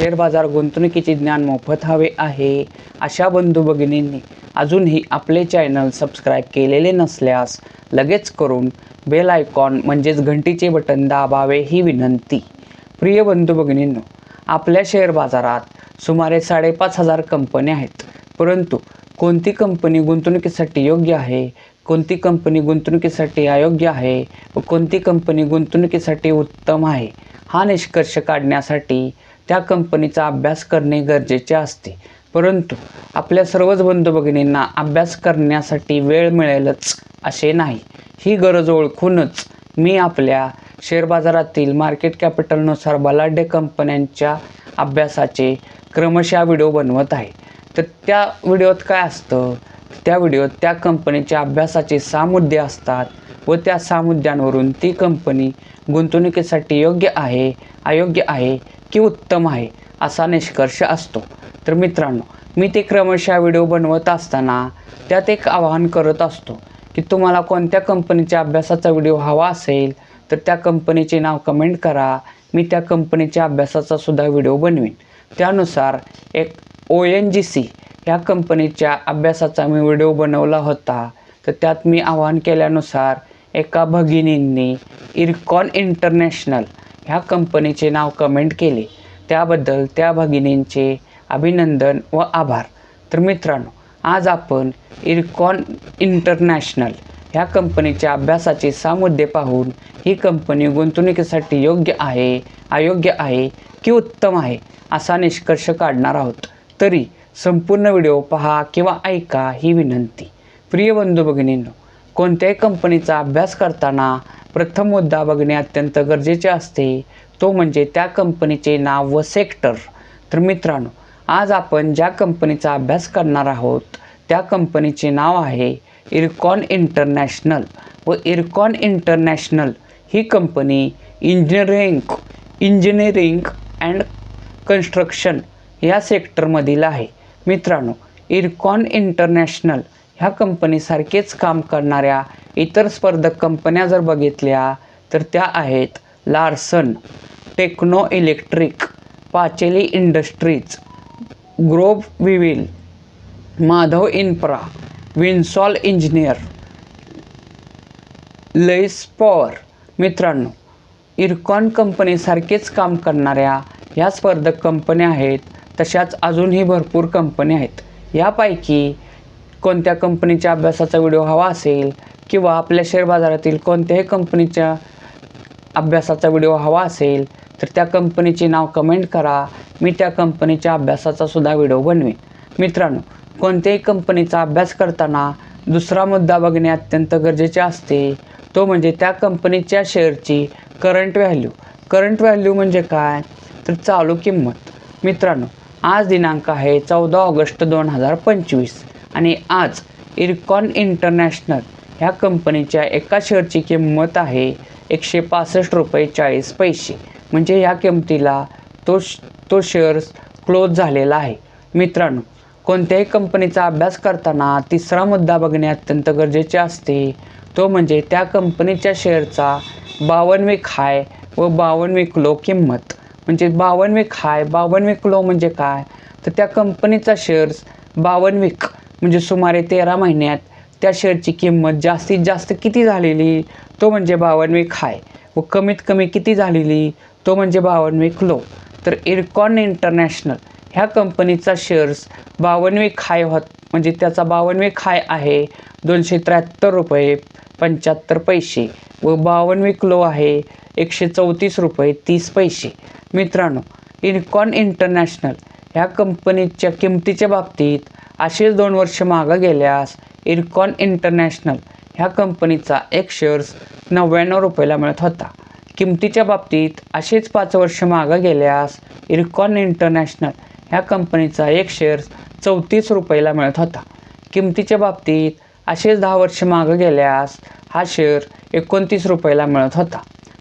Share बाजार गुंतवणुकीचे ज्ञान मोफत हवे आहे. अशा बंधू भगिनींनी अजूनही आपले चॅनल सबस्क्राईब केलेले नसल्यास लगेच करून बेल आयकॉन म्हणजेच घंटीचे बटन दाबावे ही विनंती. प्रिय बंधू भगिनींनो आपल्या शेअर बाजारात सुमारे साडेपाच हजार कंपन्या आहेत. परंतु कोणती कंपनी गुंतवणुकीसाठी योग्य आहे? कोणती कंपनी गुंतवणुकीसाठी अयोग्य आहे? व कोणती कंपनी गुंतवणुकीसाठी उत्तम आहे? हा निष्कर्ष काढण्यासाठी त्या कंपनीचा अभ्यास करणे गरजेचे असते. परंतु आपल्या सर्वच बंधू भगिनींना अभ्यास करण्यासाठी वेळ मिळेलच असे नाही. ही गरज ओळखूनच मी आपल्या शेअर बाजारातील मार्केट कॅपिटलनुसार बलाढ्य कंपन्यांच्या अभ्यासाचे क्रमशः व्हिडिओ बनवत आहे. तर त्या व्हिडिओत काय असतं? त्या व्हिडिओत त्या कंपनीच्या अभ्यासाचे सहा मुद्दे असतात व त्या सहा मुद्द्यांवरून ती कंपनी गुंतवणुकीसाठी योग्य आहे अयोग्य आहे की उत्तम आहे असा निष्कर्ष असतो. तर मित्रांनो मी ते क्रमशः व्हिडिओ बनवत असताना त्यात एक आवाहन करत असतो की तुम्हाला कोणत्या कंपनीच्या अभ्यासाचा व्हिडिओ हवा असेल तर त्या कंपनीचे नाव कमेंट करा. मी त्या कंपनीच्या अभ्यासाचा सुद्धा व्हिडिओ बनवीन. त्यानुसार एक ओ एन जी सी ह्या कंपनीच्या अभ्यासाचा मी व्हिडिओ बनवला होता. तर त्यात मी आवाहन केल्यानुसार एका भगिनींनी इरकॉन इंटरनॅशनल ह्या कंपनीचे नाव कमेंट केले. त्याबद्दल त्या भगिनींचे अभिनंदन व आभार. तर मित्रांनो आज आपण इरकॉन इंटरनॅशनल ह्या कंपनीच्या अभ्यासाचे सहा मुद्दे पाहून ही कंपनी गुंतवणुकीसाठी योग्य आहे अयोग्य आहे की उत्तम आहे असा निष्कर्ष काढणार आहोत. तरी संपूर्ण व्हिडिओ पहा किंवा ऐका ही विनंती. प्रिय बंधू भगिनींनो कोणत्याही कंपनीचा अभ्यास करताना प्रथम मुद्दा बघणे अत्यंत गरजेचे असते. तो म्हणजे त्या कंपनीचे नाव व सेक्टर. तर मित्रांनो आज आपण ज्या कंपनीचा अभ्यास करणार आहोत त्या कंपनीचे नाव आहे इरकॉन इंटरनॅशनल. व इरकॉन इंटरनॅशनल ही company engineering engineering and construction या सेक्टरमधील आहे. मित्रांनो इरकॉन इंटरनॅशनल ह्या कंपनीसारखेच काम करणाऱ्या इतर स्पर्धक कंपन्या जर बघितल्या तर त्या आहेत Larsen techno electric Pacheli industries ग्रोब विविल माधव इन्फ्रा विन्सॉल इंजिनियर लईस पॉवर. मित्रांनो इरकॉन कंपनीसारखेच काम करणाऱ्या ह्या स्पर्धक कंपन्या आहेत तशाच अजूनही भरपूर कंपन्या आहेत. यापैकी कोणत्या कंपनीच्या अभ्यासाचा व्हिडिओ हवा असेल किंवा आपल्या शेअर बाजारातील कोणत्याही कंपनीच्या अभ्यासाचा व्हिडिओ हवा असेल तर त्या कंपनीचे नाव कमेंट करा. मी त्या कंपनीच्या अभ्यासाचा सुद्धा व्हिडिओ बनवेन. मित्रांनो कोणत्याही कंपनीचा अभ्यास करताना दुसरा मुद्दा बघणे अत्यंत गरजेचे असते. तो म्हणजे त्या कंपनीच्या शेअरची करंट व्हॅल्यू करंट व्हॅल्यू म्हणजे काय? तर चालू किंमत. मित्रांनो आज दिनांक आहे चौदा ऑगस्ट दोन हजार पंचवीस. आणि आज इरकॉन इंटरनॅशनल ह्या कंपनीच्या एका शेअरची किंमत आहे एकशे पासष्ट रुपये चाळीस पैसे. म्हणजे ह्या किमतीला तो तो शेअर्स क्लोज झालेला आहे. मित्रांनो कोणत्याही कंपनीचा अभ्यास करताना तिसरा मुद्दा बघणे अत्यंत गरजेचे असते. तो म्हणजे त्या कंपनीच्या शेअरचा बावनवीक हाय व बावनवीक लो किंमत. म्हणजे बावनवीक हाय बावनवीक लो म्हणजे काय? तर त्या कंपनीचा शेअर्स बावनवीक म्हणजे सुमारे तेरा महिन्यात त्या शेअरची किंमत जास्तीत जास्त किती झालेली? तो म्हणजे बावनवीक हाय व कमीत कमी किती झालेली? तो म्हणजे बावनवीक लो. तर इरकॉन इंटरनॅशनल ह्या कंपनीचा शेअर्स बावनवीक हाय होत म्हणजे त्याचा बावनवीक हाय आहे दोनशे त्र्याहत्तर रुपये पंच्याहत्तर पैसे व बावनवीक लो आहे एकशे चौतीस रुपये तीस पैसे. मित्रांनो इरकॉन इंटरनॅशनल ह्या कंपनीच्या किमतीच्या बाबतीत असेच दोन वर्ष मागं गेल्यास इरकॉन इंटरनॅशनल ह्या कंपनीचा एक शेअर्स नव्याण्णव रुपयाला मिळत होता. किमतीच्या बाबतीत असेच पाच वर्ष मागं गेल्यास इरकॉन इंटरनॅशनल ह्या कंपनीचा एक शेअर्स चौतीस रुपयाला मिळत होता. किमतीच्या बाबतीत असेच दहा वर्ष मागं गेल्यास हा शेअर एकोणतीस रुपयाला मिळत होता.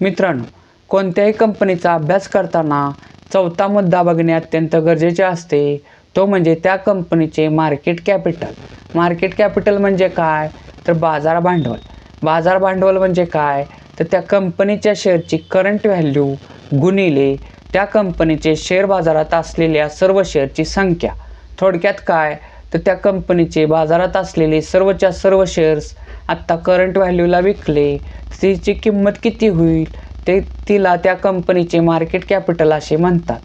मित्रांनो कोणत्याही कंपनीचा अभ्यास करताना चौथा मुद्दा बघणे अत्यंत गरजेचे असते. तो म्हणजे त्या कंपनीचे मार्केट कॅपिटल मार्केट कॅपिटल म्हणजे काय? तर बाजार भांडवल. बाजार भांडवल म्हणजे काय? तर त्या कंपनीच्या शेअरची करंट व्हॅल्यू गुणिले त्या कंपनीचे शेअर बाजारात असलेल्या सर्व शेअरची संख्या. थोडक्यात काय? तर त्या कंपनीचे बाजारात असलेले सर्वच्या सर्व शेअर्स आत्ता करंट व्हॅल्यूला विकले. तिची किंमत किती होईल? ते तिला त्या कंपनीचे मार्केट कॅपिटल असे म्हणतात.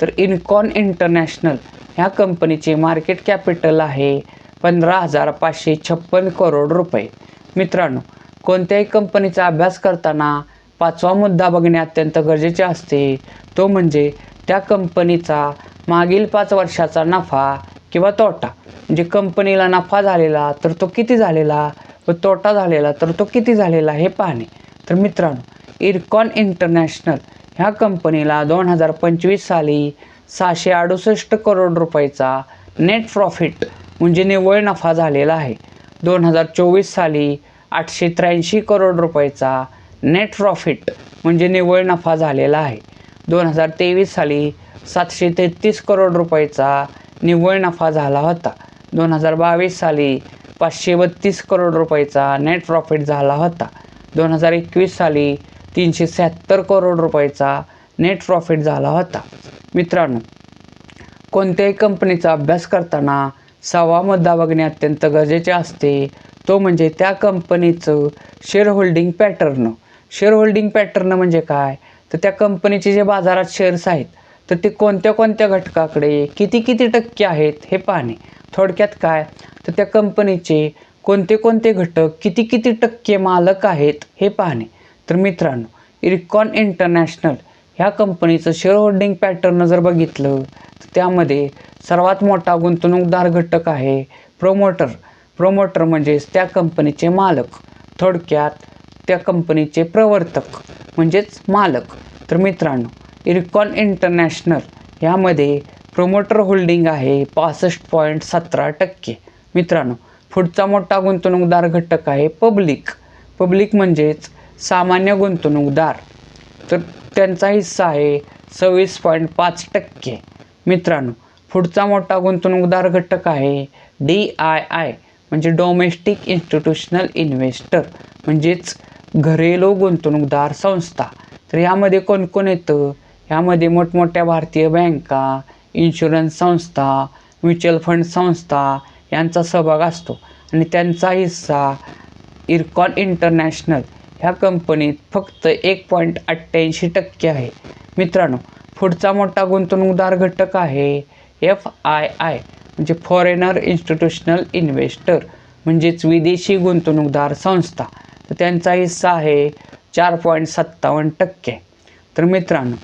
तर इनकॉन इंटरनॅशनल ह्या कंपनीचे मार्केट कॅपिटल आहे पंधरा हजार पाचशे छप्पन करोड रुपये. मित्रांनो कोणत्याही कंपनीचा अभ्यास करताना पाचवा मुद्दा बघणे अत्यंत गरजेचे असते. तो म्हणजे त्या कंपनीचा मागील पाच वर्षाचा नफा किंवा तोटा. म्हणजे कंपनीला नफा झालेला तर तो किती झालेला व तोटा झालेला तर तो किती झालेला हे पाहणे. तर मित्रांनो इरकॉन इंटरनॅशनल ह्या कंपनीला दोन हजार पंचवीस साली सहाशे अडुसष्ट करोड रुपयाचा नेट प्रॉफिट म्हणजे निव्वळ नफा झालेला आहे. दोन हजार चोवीस साली आठशे त्र्याऐंशी करोड रुपयाचा नेट प्रॉफिट म्हणजे निव्वळ नफा झालेला आहे. दोन हजार तेवीस साली सातशे तेहतीस करोड रुपयाचा निव्वळ नफा झाला होता. दोन हजार बावीस साली पाचशे बत्तीस करोड रुपयाचा नेट प्रॉफिट झाला होता. दोन हजार एकवीस साली तीनशे शहात्तर करोड रुपयाचा नेट प्रॉफिट झाला होता. मित्रांनो कोणत्याही कंपनीचा अभ्यास करताना सहावा मुद्दा बघणे अत्यंत गरजेचे असते. तो म्हणजे त्या कंपनीचं share holding pattern share holding pattern म्हणजे काय? तर त्या कंपनीचे जे बाजारात शेअर्स आहेत तर ते कोणत्या कोणत्या घटकाकडे किती किती टक्के आहेत हे पाहणे. थोडक्यात काय? तर त्या कंपनीचे कोणते कोणते घटक किती किती टक्के मालक आहेत हे पाहणे. तर मित्रांनो इरकॉन इंटरनॅशनल ह्या कंपनीचं शेअर होल्डिंग पॅटर्न जर बघितलं तर त्यामध्ये सर्वात मोठा गुंतवणूकदार घटक आहे प्रोमोटर प्रोमोटर म्हणजेच त्या कंपनीचे मालक. थोडक्यात त्या कंपनीचे प्रवर्तक म्हणजेच मालक. तर मित्रांनो इरकॉन इंटरनॅशनल ह्यामध्ये प्रोमोटर होल्डिंग आहे पासष्ट पॉईंट सतरा टक्के. मित्रांनो पुढचा मोठा गुंतवणूकदार घटक आहे पब्लिक पब्लिक म्हणजेच सामान्य गुंतवणूकदार. तर त्यांचा हिस्सा आहे सव्वीस पॉईंट पाच टक्के. मित्रांनो पुढचा मोठा गुंतवणूकदार घटक आहे डी आय आय म्हणजे डोमेस्टिक इन्स्टिट्यूशनल इन्व्हेस्टर म्हणजेच घरेलू गुंतवणूकदार संस्था. तर यामध्ये कोण कोण येतं? यामध्ये मोठमोठ्या भारतीय बँका इन्शुरन्स संस्था म्युच्युअल फंड संस्था यांचा सहभाग असतो. आणि त्यांचा हिस्सा इरकॉन इंटरनॅशनल ह्या कंपनीत फक्त एक पॉईंट अठ्ठ्याऐंशी टक्के आहे. मित्रांनो पुढचा मोठा गुंतवणूकदार घटक आहे एफ आय आय म्हणजे फॉरेनर इन्स्टिट्यूशनल इन्व्हेस्टर म्हणजेच विदेशी गुंतवणूकदार संस्था. तर त्यांचा हिस्सा आहे चार पॉईंट सत्तावन्न टक्के. तर मित्रांनो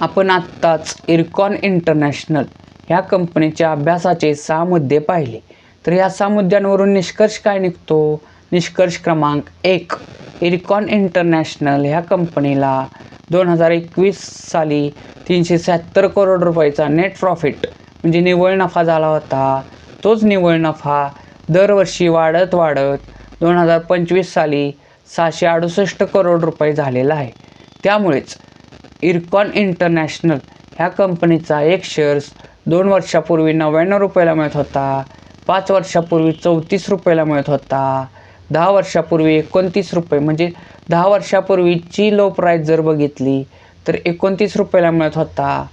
आपण आत्ताच इरकॉन इंटरनॅशनल ह्या कंपनीच्या अभ्यासाचे सहा मुद्दे पाहिले. तर या सहा मुद्द्यांवरून निष्कर्ष काय निघतो? निष्कर्ष क्रमांक एक. इरकॉन इंटरनॅशनल ह्या कंपनीला दोन हजार एकवीस साली तीनशे शहात्तर करोड रुपयाचा नेट प्रॉफिट म्हणजे निव्वळ नफा झाला होता. तोच निव्वळ नफा दरवर्षी वाढत वाढत दोन हजार पंचवीस साली सहाशे अडुसष्ट करोड रुपये झालेला आहे. त्यामुळेच इरकॉन इंटरनॅशनल ह्या कंपनीचा एक शेअर्स दोन वर्षापूर्वी नव्याण्णव रुपयाला मिळत होता पाच वर्षापूर्वी चौतीस रुपयाला मिळत होता. दहा वर्षापूर्वी एकोणतीस रुपये म्हणजे दहा वर्षापूर्वीची लो प्राईस जर बघितली तर एकोणतीस रुपयाला मिळत होता.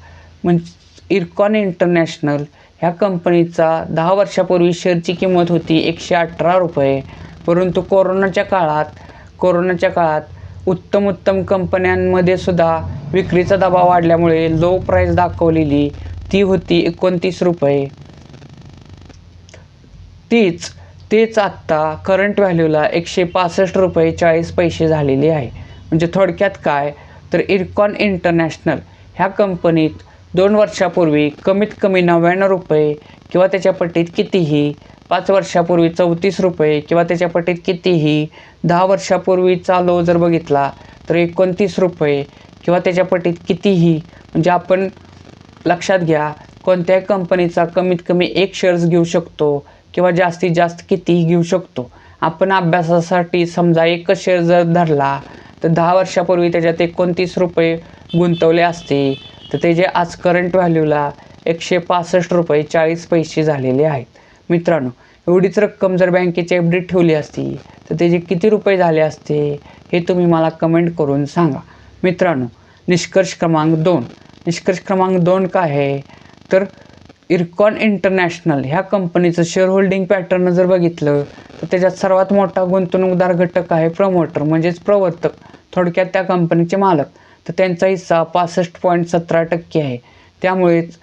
म्हणजे इरकॉन इंटरनॅशनल ह्या कंपनीचा दहा वर्षापूर्वी शेअरची किंमत होती एकशे अठरा रुपये. परंतु कोरोनाच्या काळात कोरोनाच्या काळात उत्तम उत्तम कंपन्यांमध्ये सुद्धा विक्रीचा दबाव वाढल्यामुळे लो प्राईस दाखवलेली ती होती एकोणतीस रुपये. तीच तेच आत्ता करंट व्हॅल्यूला एकशे पासष्ट रुपये चाळीस पैसे झालेले आहे. म्हणजे थोडक्यात काय? तर इरकॉन इंटरनॅशनल ह्या कंपनीत दोन वर्षापूर्वी कमीत कमी नव्याण्णव रुपये किंवा त्याच्या पटीत कितीही पाच वर्षापूर्वी चौतीस रुपये किंवा त्याच्या पटीत कितीही दहा वर्षापूर्वीचा लो जर बघितला तर एकोणतीस रुपये किंवा त्याच्या पटीत कितीही म्हणजे आपण लक्षात घ्या कोणत्याही कंपनीचा कमीत कमी एक शेअर्स घेऊ शकतो. किंवा जास्तीत जास्त कितीही घेऊ शकतो. आपण अभ्यासासाठी समजा एकच शेअर जर धरला तर दहा वर्षापूर्वी त्याच्यात एकोणतीस रुपये गुंतवले असते. तर ते जे आज करंट व्हॅल्यूला एकशे पासष्ट रुपये चाळीस पैसे झालेले आहेत. मित्रांनो एवढीच रक्कम जर बँकेची एफ डी ठेवली असती तर त्याचे किती रुपये झाले असते हे तुम्ही मला कमेंट करून सांगा. मित्रांनो निष्कर्ष क्रमांक दोन. निष्कर्ष क्रमांक दोन काय आहे? तर इरकॉन इंटरनॅशनल ह्या कंपनीचं शेअर होल्डिंग पॅटर्न जर बघितलं तर त्याच्यात सर्वात मोठा गुंतवणूकदार घटक आहे प्रमोटर म्हणजेच प्रवर्तक थोडक्यात त्या कंपनीचे मालक. तर त्यांचा हिस्सा पासष्ट पॉईंट सतरा टक्के आहे. त्यामुळेच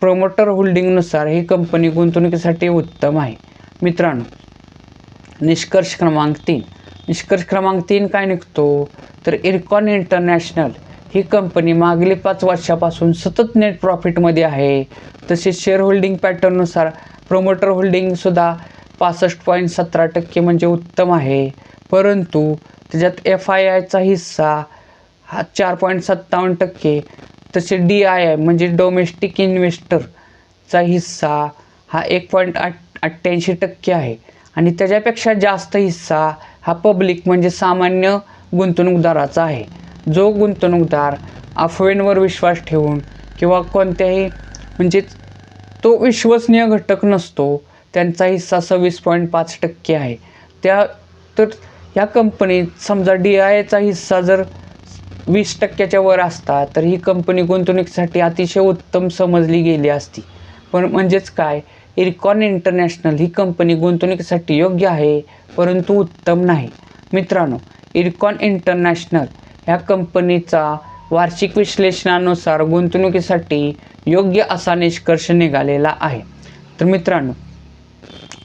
प्रमोटर होल्डिंगनुसार ही कंपनी गुंतवणुकीसाठी उत्तम आहे. मित्रांनो निष्कर्ष क्रमांक तीन. निष्कर्ष क्रमांक तीन काय निघतो? तर इरकॉन इंटरनॅशनल ही कंपनी मागील पाच वर्षापासून सतत नेट प्रॉफिटमध्ये आहे. तसेच शेअर होल्डिंग पॅटर्ननुसार प्रोमोटर होल्डिंगसुद्धा पासष्ट पॉईंट सतरा टक्के म्हणजे उत्तम आहे. परंतु त्याच्यात एफ आय आयचा हिस्सा हा चार पॉईंट सत्तावन्न टक्के तसे डी आय आय म्हणजे डोमेस्टिक इन्व्हेस्टरचा हिस्सा हा एक पॉईंट आठ अठ्ठ्याऐंशी टक्के आहे. आणि त्याच्यापेक्षा जास्त हिस्सा हा पब्लिक म्हणजे सामान्य गुंतवणूकदाराचा आहे. जो गुंतवणूकदार अफवेंवर विश्वास ठेवून किंवा कोणत्याही म्हणजेच तो विश्वसनीय घटक नसतो त्यांचा हिस्सा सव्वीस पॉईंट पाच टक्के आहे. त्या तर ह्या कंपनीत समजा डी आयचा हिस्सा जर वीस टक्क्याच्या वर असता तर ही कंपनी गुंतवणुकीसाठी अतिशय उत्तम समजली गेली असती. पण म्हणजेच काय? इरकॉन इंटरनॅशनल ही कंपनी गुंतवणुकीसाठी योग्य आहे परंतु उत्तम नाही. मित्रांनो इरकॉन इंटरनॅशनल ह्या कंपनीचा वार्षिक विश्लेषणानुसार गुंतवणुकीसाठी योग्य असा निष्कर्ष निघालेला आहे. तर मित्रांनो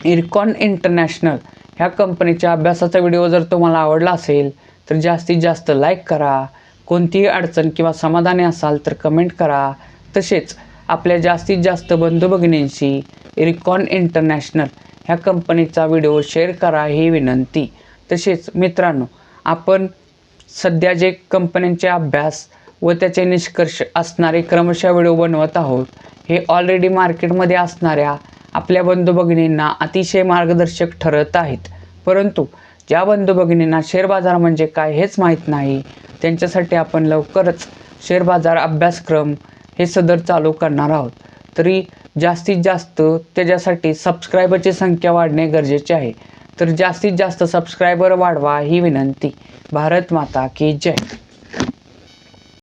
इरकॉन इंटरनॅशनल ह्या कंपनीच्या अभ्यासाचा व्हिडिओ जर तुम्हाला आवडला असेल तर जास्तीत जास्त लाईक करा. कोणतीही अडचण किंवा समाधानी असाल तर कमेंट करा. तसेच आपल्या जास्तीत जास्त बंधू भगिनींशी इरकॉन इंटरनॅशनल ह्या कंपनीचा व्हिडिओ शेअर करा ही विनंती. तसेच मित्रांनो आपण सध्या जे कंपन्यांचे अभ्यास व त्याचे निष्कर्ष असणारे क्रमशः व्हिडिओ बनवत आहोत हे ऑलरेडी मार्केटमध्ये असणाऱ्या आपल्या बंधू भगिनींना अतिशय मार्गदर्शक ठरत आहेत. परंतु ज्या बंधू भगिनींना शेअर बाजार म्हणजे काय हेच माहीत नाही त्यांच्यासाठी आपण लवकरच शेअर बाजार अभ्यासक्रम हे सदर चालू करणार आहोत. तरी जास्तीत जास्त त्याच्यासाठी सबस्क्रायबरची संख्या वाढणे गरजेचे आहे. तर जास्तीत जास्त सबस्क्रायबर वाढवा ही विनंती. भारत माता की जय.